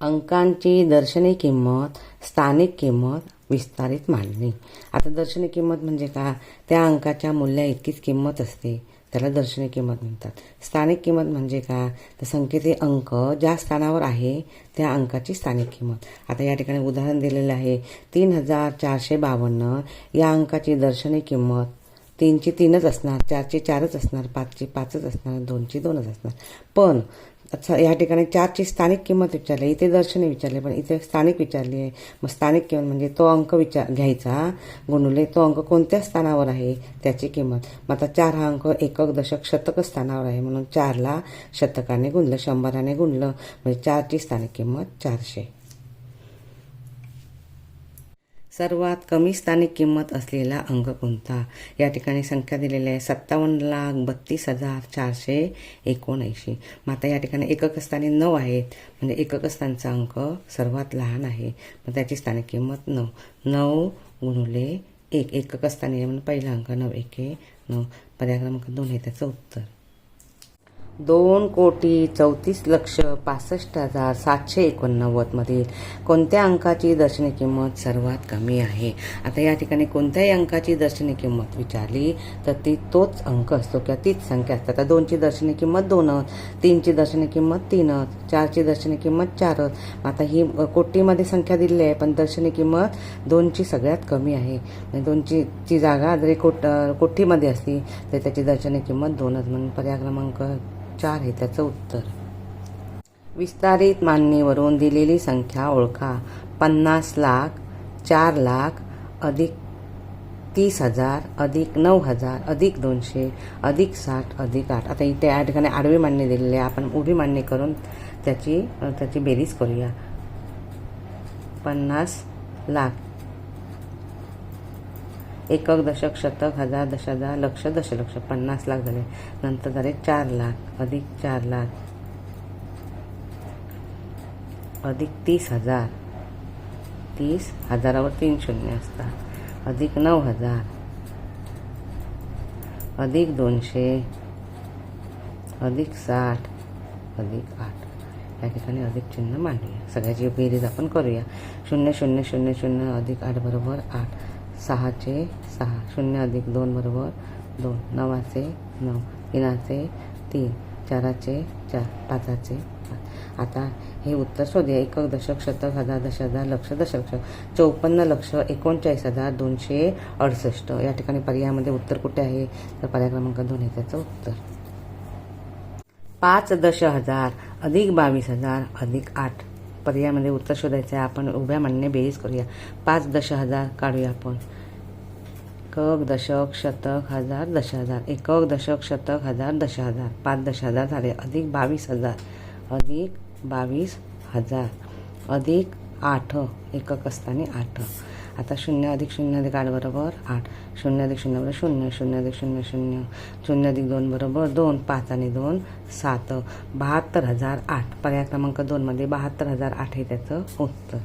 अंकांची दर्शनी किंमत स्थानिक किंमत विस्तारित मांडणी आता दर्शनी किंमत म्हणजे का त्या अंकाच्या मूल्या इतकीच किंमत असते त्याला दर्शनी किंमत म्हणतात. स्थानिक किंमत म्हणजे का तर संख्येचे अंक ज्या स्थानावर आहे त्या अंकाची स्थानिक किंमत. आता या ठिकाणी उदाहरण दिलेलं आहे. तीन हजार चारशे बावन्न या अंकाची दर्शनी किंमत तीनचे तीनच असणार चारचे चारच असणार पाचचे पाचच असणार दोनचे दोनच असणार. पण अच्छा या ठिकाणी चारची स्थानिक किंमत विचारली इथे दर्शनी विचारले पण इथे स्थानिक विचारली आहे. मग स्थानिक किंमत म्हणजे तो अंक विचार घ्यायचा गुणुले तो अंक कोणत्या स्थानावर आहे त्याची किंमत. मग आता चार हा अंक एकक दशक शतक स्थानावर आहे म्हणून चारला शतकाने गुणलं शंभराने गुणलं म्हणजे चारची स्थानिक किंमत चारशे. सर्वात कमी स्थानिक किंमत असलेला अंक कोणता? या ठिकाणी संख्या दिलेली आहे सत्तावन्न लाख बत्तीस हजार चारशे एकोणऐंशी. मग आता या ठिकाणी एकक स्थानी नऊ आहेत. म्हणजे एकक स्थानचा अंक सर्वात लहान आहे. मग त्याची स्थानिक किंमत नऊ. नऊ गुणुले एक. एकक स्थानी म्हणून पहिला अंक नऊ. एके नऊ. पर्याय क्रमांक दोन आहे त्याचं उत्तर. दोन कोटी चौतीस लक्ष पासष्ट हजार सातशे एकोणनव्वदमधील कोणत्या अंकाची दर्शनी किंमत सर्वात कमी आहे? आता या ठिकाणी कोणत्याही अंकाची दर्शनी किंमत विचारली तर ती तोच अंक असतो किंवा तीच संख्या असते. आता दोनची दर्शनी किंमत दोनच तीनची दर्शनी किंमत तीनच चारची दर्शनी किंमत चारच आता ही कोटीमध्ये संख्या दिलेली आहे पण दर्शनी किंमत दोनची सगळ्यात कमी आहे. म्हणजे दोनची ची जागा जरी कोट कोठीमध्ये असली तर त्याची दर्शनी किंमत दोनच. म्हणून पर्याय क्रमांक चार हे त्याचं उत्तर. विस्तारित मांडणीवरून दिलेली संख्या ओळखा. पन्नास लाख चार लाख अधिक तीस हजार अधिक नऊ हजार अधिक दोनशे अधिक साठ अधिक आठ. आता इथे या ठिकाणी आडवी मांडणी दिलेली आहे. आपण उभी मांडणी करून त्याची त्याची बेरीज करूया. पन्नास लाख. एकक दशक शतक हजार दश हजार लक्ष दशलक्ष पन्नास लाख झाले. नंतर झाले चार लाख अधिक चार लाख अधिक तीस हजार. तीस हजारावर तीन शून्य असतात. अधिक नऊ हजार. अधिक दोनशे. अधिक साठ. अधिक आठ. या ठिकाणी अधिक चिन्ह मांडूया. सगळ्याची बेरीज आपण करूया. शून्य शून्य शून्य शून्य अधिक आठ बरोबर आठ. सहाचे सहा शून्य अधिक दोन बरोबर दोन नवाचे नऊ तीनाचे तीन चाराचे चार पाचाचे पाच. आता हे उत्तर शोधे एकक दशक शतक हजार दश हजार लक्ष दशलक्ष. चौपन्न लक्ष एकोणचाळीस हजार दोनशे अडसष्ट. या ठिकाणी पर्यायामध्ये उत्तर कुठे आहे? तर पर्याय क्रमांक दोन आहे त्याचं उत्तर. पाच दश हजार अधिक बावीस हजार अधिक आठ. पर्यायामध्ये उत्तर शोधायचं आहे. आपण उभ्या मांडणे बेरीज करूया. पाच दश हजार काढूया आपण. एकक दशक शतक हजार दश हजार. एकक दशक शतक हजार दश हजार. पाच दश हजार झाले. अधिक बावीस हजार. अधिक बावीस हजार. अधिक आठ. एकक असताना आठ. आता शून्य अधिक शून्य अधिक आठ बरोबर आठ. शून्य अधिक शून्य बरोबर शून्य. शून्य अधिक शून्य शून्य. शून्य अधिक दोन बरोबर दोन. पाच आणि दोन सात. बहात्तर हजार आठ. पर्याय क्रमांक दोनमध्ये बहात्तर हजार आठ हे त्याचं उत्तर.